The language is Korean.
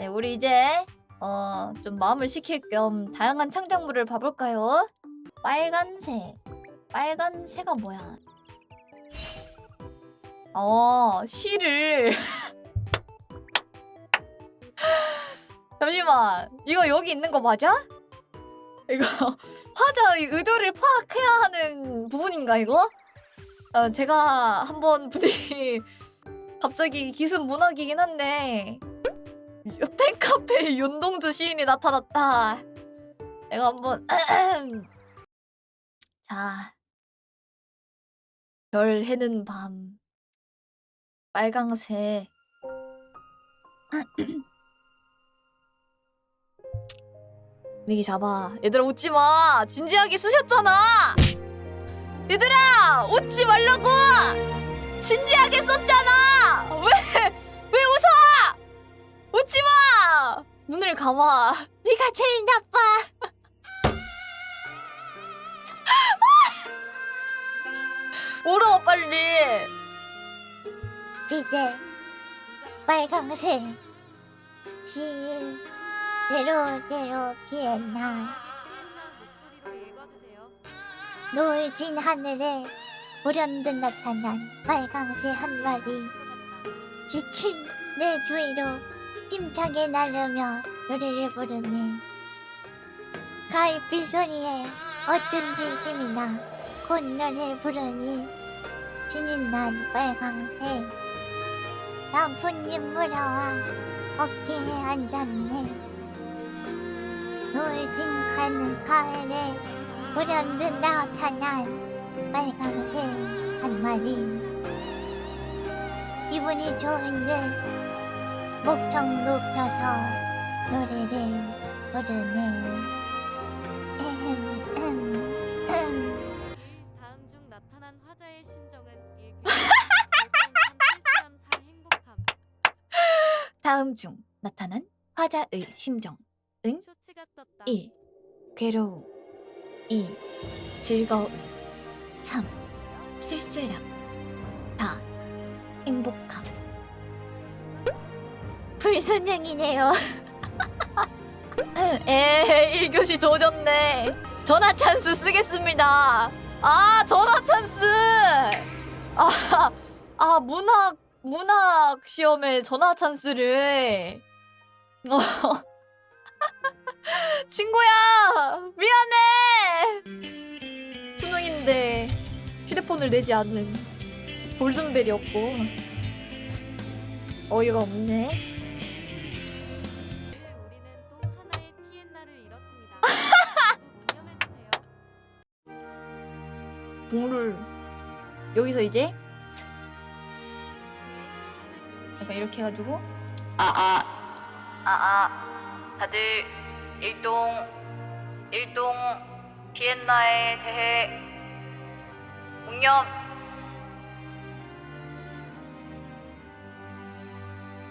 네, 우리 이제 어, 좀 마음을 식힐 겸 다양한 창작물을 봐볼까요? 빨간색. 빨간새가 뭐야? 어, 시를. 잠시만. 이거 여기 있는 거 맞아? 이거 화자의 의도를 파악해야 하는 부분인가 이거? 어, 제가 한번 분위기 갑자기 기습 문학이긴 한데 팬카페에 윤동주 시인이 나타났다. 내가 한번 자, 별 해는 밤, 빨강새. 분위기 잡아. 얘들아 웃지 마. 진지하게 쓰셨잖아. 얘들아 웃지 말라고. 진지하게 썼잖아. 왜? 왜 눈을 감아. 네가 제일 나빠. 울어 빨리. 이제 빨강색 시인 대로대로 피했나 노을 진 하늘에 불현듯 나타난 빨강새 한 마리 지친 내 주위로 힘차게 날으며 노래를 부르네. 가을비 소리에 어쩐지 힘이 나 콧노래 부르니 신이 난 빨강새 나뭇잎 물어와 어깨에 앉았네. 노을진 가는 가을에 불현듯 나타난 빨강새 한 마리. 기분이 좋은 듯 목청 높여서 노래를 부르네 에헴. 다음 중 나타난 화자의 심정은 1 3 행복함 다음 중 나타난 화자의 심정. 쇼츠가 떴다 1. 괴로움 2. 즐거움 3. 쓸쓸함 불순행이네요. 에 1교시 조졌네. 전화 찬스 쓰겠습니다. 아 전화 찬스! 아, 아 문학 문학 시험에 전화 찬스를. 어. 친구야 미안해! 수능인데 휴대폰을 내지 않은 골든벨이었고. 어이가 없네 동물. 여기서 이제? 약간 이렇게 해가지고. 아아. 아아. 다들 일동 일동 비엔나에 대해 묵념